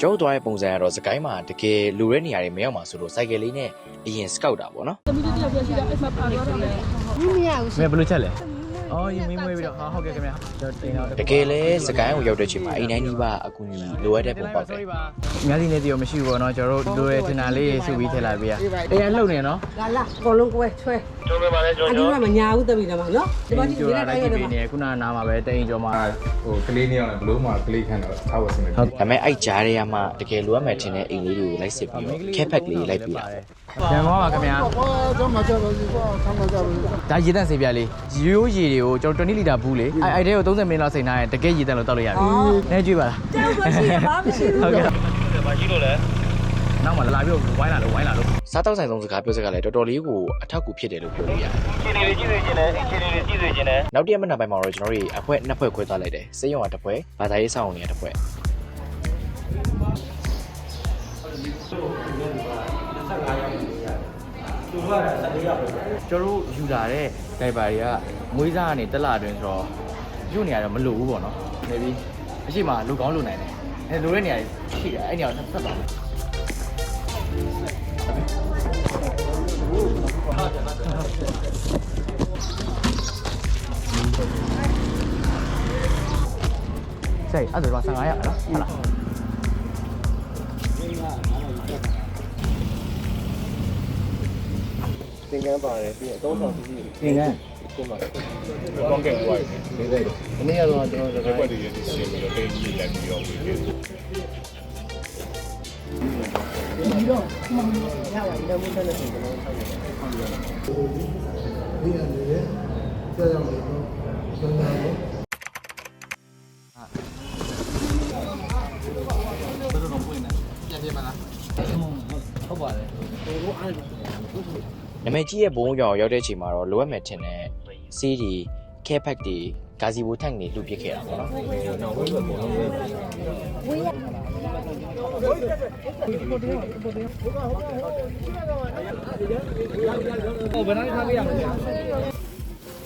ကျွန်တော်တို့သွားတဲ့ပုံစံကတော့စကိုင်းမှာတကယ်လူတဲ့နေရာတွေမရောက်မှာဆိုလို့စိုက်ကယ်လေးနဲ့အရင်စကောက်တာပေါ့နော်သမီးလေးတယောက်ပြရှိတာအဲ့မှာပါသွားတော့မယ်ဘူးမရဘူးမင်းဘယ်လိုချက်လဲ အော်ယူမင်းမွေးပြီးတော့ဟာဟုတ်ကဲ့ခင်ဗျာကျွန်တော်တင်တော့တကယ်လဲစကိုင်းကိုရောက်တဲ့ချိန်မှာအိမ်တိုင်းကြီးပါအကူကြီးလိုအပ်တဲ့ပုံပေါက်တယ်အများကြီးနေတီရောမရှိဘူးပေါ့နော်ကျွန်တော်တို့လိုရတင်တာလေးစုပြီးထည့်လာပေးရအေးလှုပ်နေနော်လာလာအကုန်လုံးကွဲချွဲကျုံးပဲပါလေကျုံးကျုံးအဒီကမညာဘူးတပီတော့မှာနော်ဒီမှာကြည့်ကျော်ဒီရလိုက်တိုင်းတိုင်းကြရတယ်ည့်နေခုနနားမှာပဲတအိမ်ကျော်မှာဟိုကလေးနှစ်ယောက်နဲ့ဘလို့မှကလေးခန့်တော့ထားဝတ်စမယ်ဒါပေမဲ့အဲ့ကြားတွေကမှတကယ်လိုအပ်မယ်ထင်တဲ့အိမ်လေးတွေကိုလိုက်စစ်ပြီးတော့ care pack လေးလိုက်ပြီးတာပေါ့ရန်ကုန်ပါခင်ဗျာဒါရေတန့်စေးပြလေးရိုးရိုးရေတွေကိုကျွန်တော်20လီတာဘူးလေအဲ့အဲ့တဲကို30မိနစ်လောက်စိန်ထားရင်တကယ်ရေတန့်လို့တောက်လို့ရတယ်နဲကြွေးပါလားကျောင်းမရှိရဘာမရှိဘူးဟုတ်ကဲ့ဘာကြီးလို့လဲနောက်မှလာပြီးဝိုင်းလာလို့ဝိုင်းလာလို့စားတောက်ဆိုင်ဆုံးစကားပြောစကားလည်းတော်တော်လေးကိုအထောက်အကူဖြစ်တယ်လို့ပြောလို့ရတယ်ခြေနေလေးကြည့်စေခြင်းနဲ့ခြေနေလေးကြည့်စေခြင်းနဲ့နောက်တစ်ရက်မနက်ပိုင်းမှာတော့ကျွန်တော်တို့အဖွဲနှစ်ဖွဲ့ခွဲသွားလိုက်တယ်စေးရုံကတစ်ဖွဲ့ဘာသာရေးစောင့်နေရတစ်ဖွဲ့ကျွ န်တော်တို့ယူလာတဲ့ဒိုင်ပါတွေကမွေးစားကနေတက်လာတွင်ဆိုတော့ယူနေရတော့မလိုဘူးပေါ့နော်နေပြီးအရှိမလူကောင်းလူနိုင်တယ်အဲလိုတဲ့နေရာကြီးရှိတယ်အဲ့နေရာကိုဆက်သွားမယ်စိတ်အဲ့ဒါတော့15ရနော်ဟုတ်လားသ င်္ကန်းပါတယ်ပြီးတော့သုံးဆောင်စီစီသင်္ကန်းကောင်းကင်ဝိုင်းနေတယ်ဒီနေ့ကတော့ကျွန်တော်တို့ဒီဘက်တွေရည်ရှင်းပြီးတော့တင်းကြီးလိုက်ပြီးတော့ဝေးခဲ့တယ်ဟုတ်ပါတယ် နာမည်ကြီးရဲ့ဘုံရောင်ရောက်တဲ့ချိန်မှာတော့လိုအပ်မယ်ထင်တဲ့စီးဒီ care pack တွေဂါစီဘူထန့်တွေလှုပ်ပစ်ခဲ့တာပေါ့နော်ဟိုဘယ်နိုင်ထားပြရမလဲ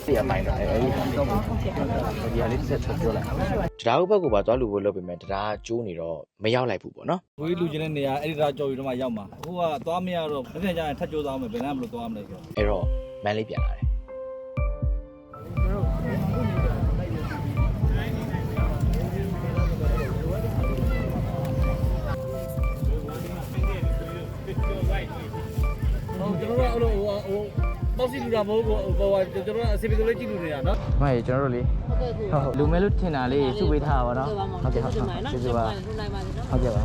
ဒီအပိုင်းတော့အဲဒီဒီဟာလေးဆက်ဆက်ပြောလိုက်တရားဥပဒေကိုပါသွားလူဖို့လုပ်ပေမဲ့တရားကျိုးနေတော့မရောက်လိုက်ဘူးပေါ့နော်ဝေးလူချင်းတဲ့နေရာအဲ့ဒီသားကြော်ပြီးတော့မှရောက်မှာအခုကသွားမရတော့မပြန်ကြရင်ထပ်ကြိုးစားအောင်မယ်ဘယ်နဲ့မလို့သွားမလဲဆိုတော့အဲ့တော့မန်လေးပြန်လာတယ် ပေါ့စီလူတာမဟုတ်ဘူးဟိုဟိုကျွန်တော်တို့အစီအပီဆိုလေးကြည့်လူနေတာနော်မကြီးကျွန်တော်တို့လေဟုတ်ဟုတ်လူမဲလို့ထင်တာလေးစုပေးထားတာပါနော်ဟုတ်ကဲ့ဟုတ်ဟုတ်ကျေးဇူးပါဟုတ်ကဲ့ပါ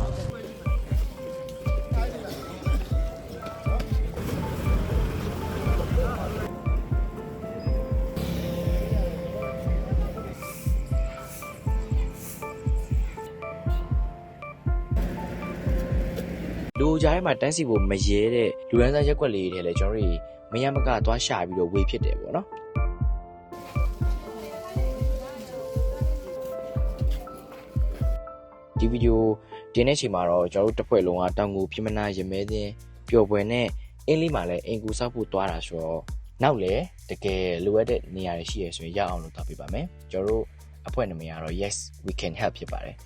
လူကြားထဲမှာတန်းစီဖို့မရဲတဲ့လူရန်စားရက်ွက်လေးတွေထဲလဲကျွန်တော်တို့ မရမကသွားရှာပြီးတော့ဝေဖြစ်တယ်ပေါ့နော်ဒီဗီဒီယိုတင်တဲ့ချိန်မှာတော့ကျွန်တော်တို့တစ်ဖွဲ့လုံးကတောင်ကိုပြမနာရမဲတဲ့ပျော်ပွဲနဲ့အင်းလေးမှာလည်းအင်ကူဆောက်ဖို့သွားတာဆိုတော့နောက်လေတကယ်လိုအပ်တဲ့နေရာတွေရှိရဆိုရင်ရအောင်လုပ်တော့ပြပါမယ်ကျွန်တော်တို့အဖွဲ့နာမည်ကတော့ yes we can help ဖြစ်ပါတယ်